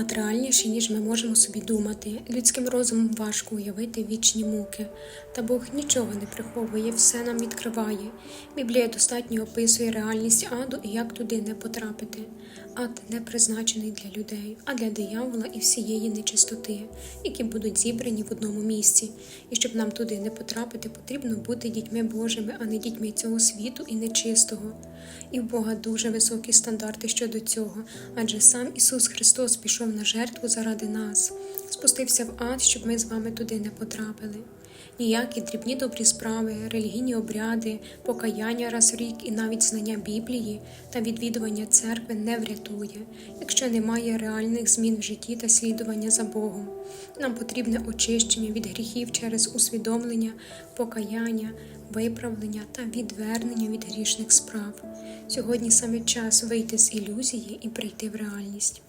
ад реальніший, ніж ми можемо собі думати. Людським розумом важко уявити вічні муки. Та Бог нічого не приховує, все нам відкриває. Біблія достатньо описує реальність аду і як туди не потрапити. Ад не призначений для людей, а для диявола і всієї нечистоти, які будуть зібрані в одному місці. І щоб нам туди не потрапити, потрібно бути дітьми Божими, а не дітьми цього світу і нечистого. І в Бога дуже високі стандарти щодо цього, адже сам Ісус Христос пішов на жертву заради нас, спустився в ад, щоб ми з вами туди не потрапили. Ніякі дрібні добрі справи, релігійні обряди, покаяння раз в рік і навіть знання Біблії та відвідування церкви не врятує, якщо немає реальних змін в житті та слідування за Богом. Нам потрібне очищення від гріхів через усвідомлення, покаяння, виправлення та відвернення від грішних справ. Сьогодні саме час вийти з ілюзії і прийти в реальність.